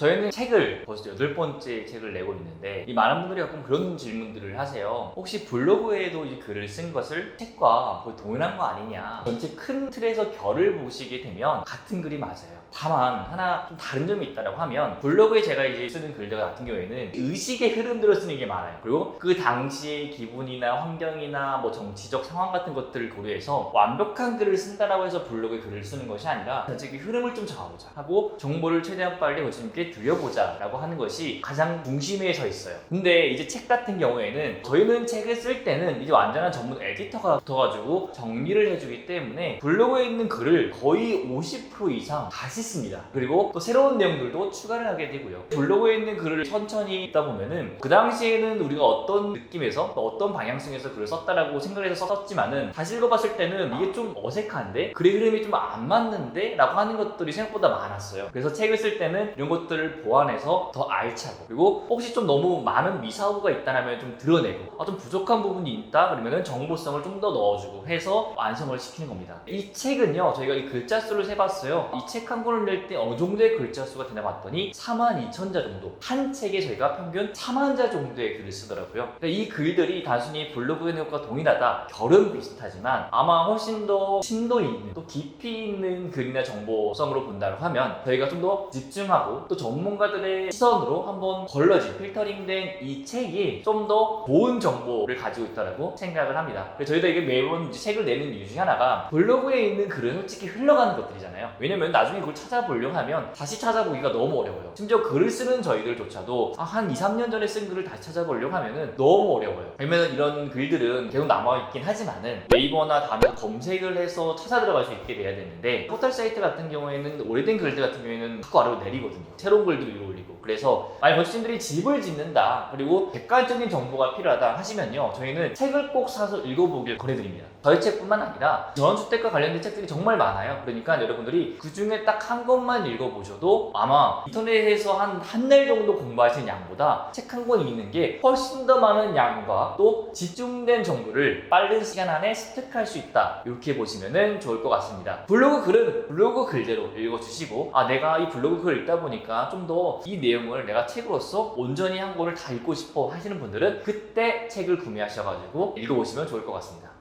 저희는 책을 벌써 여덟 번째 책을 내고 있는데 이 많은 분들이 가끔 그런 질문들을 하세요. 혹시 블로그에도 이 글을 쓴 것을 책과 거의 동일한 거 아니냐? 전체 큰 틀에서 결을 보시게 되면 같은 글이 맞아요. 다만 하나 좀 다른 점이 있다고 하면 블로그에 제가 이제 쓰는 글들 같은 경우에는 의식의 흐름대로 쓰는 게 많아요. 그리고 그 당시의 기분이나 환경이나 뭐 정치적 상황 같은 것들을 고려해서 완벽한 글을 쓴다라고 해서 블로그에 글을 쓰는 것이 아니라 전체 그 흐름을 좀 잡아보자 하고 정보를 최대한 빨리 교수님께 드려보자 라고 하는 것이 가장 중심에 서 있어요. 근데 이제 책 같은 경우에는 저희는 책을 쓸 때는 이제 완전한 전문 에디터가 붙어가지고 정리를 해주기 때문에 블로그에 있는 글을 거의 50% 이상 다시 씁니다. 그리고 또 새로운 내용들도 추가를 하게 되고요. 블로그에 있는 글을 천천히 읽다 보면은 그 당시에는 우리가 어떤 느낌에서 또 어떤 방향성에서 글을 썼다라고 생각해서 썼지만은 다시 읽어봤을 때는 이게 좀 어색한데 글의 흐름이 좀 안 맞는데 라고 하는 것들이 생각보다 많았어요. 그래서 책을 쓸 때는 이런 것들 을 보완해서 더 알차고 그리고 혹시 좀 너무 많은 미사오가 있다면 좀 드러내고 아, 좀 부족한 부분이 있다 그러면은 정보성을 좀 더 넣어주고 해서 완성을 시키는 겁니다. 이 책은요 저희가 이 글자 수를 세봤어요. 이 책 한 권을 낼 때 어느 정도의 글자 수가 되나 봤더니 4만 2천 자 정도 한 책에 저희가 평균 4만 자 정도의 글을 쓰더라고요. 그러니까 이 글들이 단순히 블로그의 내용과 동일하다 결은 비슷하지만 아마 훨씬 더 심도 있는 또 깊이 있는 글이나 정보성으로 본다고 하면 저희가 좀 더 집중하고 또 전문가들의 시선으로 한번 걸러진 필터링된 이 책이 좀 더 좋은 정보를 가지고 있다고 생각을 합니다. 저희도 이게 매번 책을 내는 이유 중에 하나가 블로그에 있는 글은 솔직히 흘러가는 것들이잖아요. 왜냐면 나중에 그걸 찾아보려고 하면 다시 찾아보기가 너무 어려워요. 심지어 글을 쓰는 저희들조차도 아, 한 2, 3년 전에 쓴 글을 다시 찾아보려고 하면은 너무 어려워요. 왜냐면 이런 글들은 계속 남아있긴 하지만은 네이버나 다음에서 검색을 해서 찾아 들어갈 수 있게 돼야 되는데 포털 사이트 같은 경우에는 오래된 글들 같은 경우에는 자꾸 아래로 내리거든요. 새로운 위로 올리고. 그래서 만약 건축님들이 집을 짓는다 그리고 객관적인 정보가 필요하다 하시면요 저희는 책을 꼭 사서 읽어보길 권해드립니다. 저희 책뿐만 아니라 전원주택과 관련된 책들이 정말 많아요. 그러니까 여러분들이 그 중에 딱 한 권만 읽어보셔도 아마 인터넷에서 한 한 달 정도 공부하신 양보다 책 한 권 읽는 게 훨씬 더 많은 양과 또 집중된 정보를 빠른 시간 안에 습득할 수 있다. 이렇게 보시면 좋을 것 같습니다. 블로그 글은 블로그 글대로 읽어주시고 아 내가 이 블로그 글 읽다 보니까 좀 더 이 내용을 내가 책으로서 온전히 한 권을 다 읽고 싶어 하시는 분들은 그때 책을 구매하셔가지고 읽어보시면 좋을 것 같습니다.